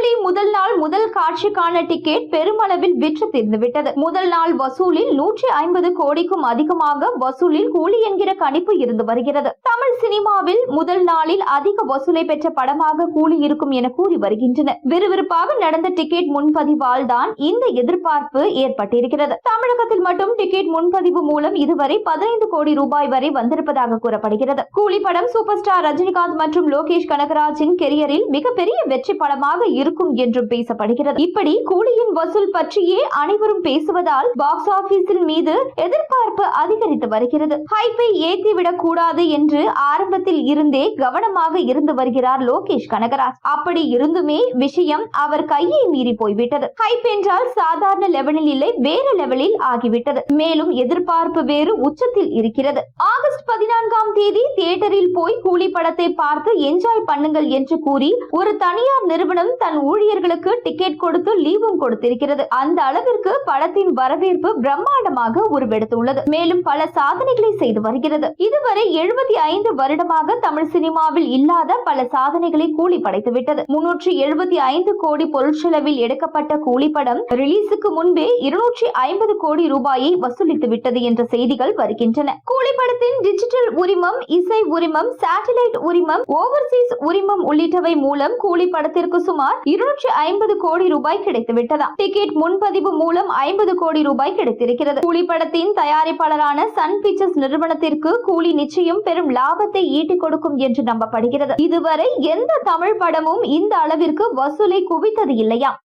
கூலி முதல் நாள் முதல் காட்சிக்கான டிக்கெட் பெருமளவில் விற்று தீர்ந்துவிட்டது. முதல் நாள் வசூலில் நூற்றி ஐம்பது கோடிக்கும் அதிகமாக வசூலில் கூலி என்கிற கணிப்பு இருந்து வருகிறது. தமிழ் சினிமாவில் முதல் நாளில் அதிக வசூலை பெற்ற படமாக கூலி இருக்கும் என கூறி வருகின்றனர். விறுவிறுப்பாக நடந்த டிக்கெட் முன்பதிவால் தான் இந்த எதிர்பார்ப்பு ஏற்பட்டிருக்கிறது. தமிழகத்தில் மட்டும் டிக்கெட் முன்பதிவு மூலம் இதுவரை பதினைந்து கோடி ரூபாய் வரை வந்திருப்பதாக கூறப்படுகிறது. கூலி படம் சூப்பர் ஸ்டார் ரஜினிகாந்த் மற்றும் லோகேஷ் கனகராஜின் கெரியரில் மிகப்பெரிய வெற்றி படமாக இருக்கும் இருக்கும் என்றும் பேசப்படுகிறது. இப்படி கூலியின் வசூல் பற்றியே அனைவரும் பேசுவதால் பாக்ஸ் ஆபீஸின் மீது எதிர்பார்ப்பு அதிகரித்து வருகிறது. ஹைப்பை ஏற்றிவிடக் கூடாது என்று ஆரம்பத்தில் இருந்தே கவனமாக இருந்து வருகிறார் லோகேஷ் கனகராஜ். அப்படி இருந்துமே விஷயம் அவர் கையை மீறி போய்விட்டது. ஹைப் என்றால் சாதாரண லெவலில் இல்லை வேற லெவலில் ஆகிவிட்டது. மேலும் எதிர்பார்ப்பு வேறு உச்சத்தில் இருக்கிறது. ஆகஸ்ட் பதினான்காம் தேதி தியேட்டரில் போய் கூலி படத்தை பார்த்து என்ஜாய் பண்ணுங்கள் என்று கூறி ஒரு தனியார் நிறுவனம் தன் ஊழியர்களுக்கு டிக்கெட் கொடுத்து லீவும் கொடுத்திருக்கிறது. அந்த அளவிற்கு படத்தின் வரவேற்பு பிரம்மாண்டமாக உருவெடுத்துள்ளது. மேலும் பல சாதனைகளை செய்து வருகிறது. இதுவரை எழுபத்தி ஐந்து வருடமாக தமிழ் சினிமாவில் இல்லாத பல சாதனைகளை கூலி படைத்துவிட்டது முன்னூற்றி எழுபத்தி ஐந்து கோடி பொருட்செலவில் எடுக்கப்பட்ட கூலி படம் ரிலீஸுக்கு முன்பே இருநூற்றி ஐம்பது கோடி ரூபாயை வசூலித்து விட்டது என்ற செய்திகள் வருகின்றன. கூலி படத்தின் டிஜிட்டல் உரிமம் இசை உரிமம் சேட்டலைட் உரிமம் ஓவர்சீஸ் உரிமம் உள்ளிட்டவை மூலம் கூலி படத்திற்கு சுமார் இருநூற்றி ஐம்பது கோடி ரூபாய் கிடைத்துவிட்டதாம் டிக்கெட் முன்பதிவு மூலம் ஐம்பது கோடி ரூபாய் கிடைத்திருக்கிறது. கூலி படத்தின் தயாரிப்பாளரான சன் பிக்சர்ஸ் நிறுவனத்திற்கு கூலி நிச்சயம் பெரும் லாபத்தை ஈட்டிக் கொடுக்கும் என்று நம்பப்படுகிறது. இதுவரை எந்த தமிழ் படமும் இந்த அளவிற்கு வசூலை குவித்தது இல்லையா?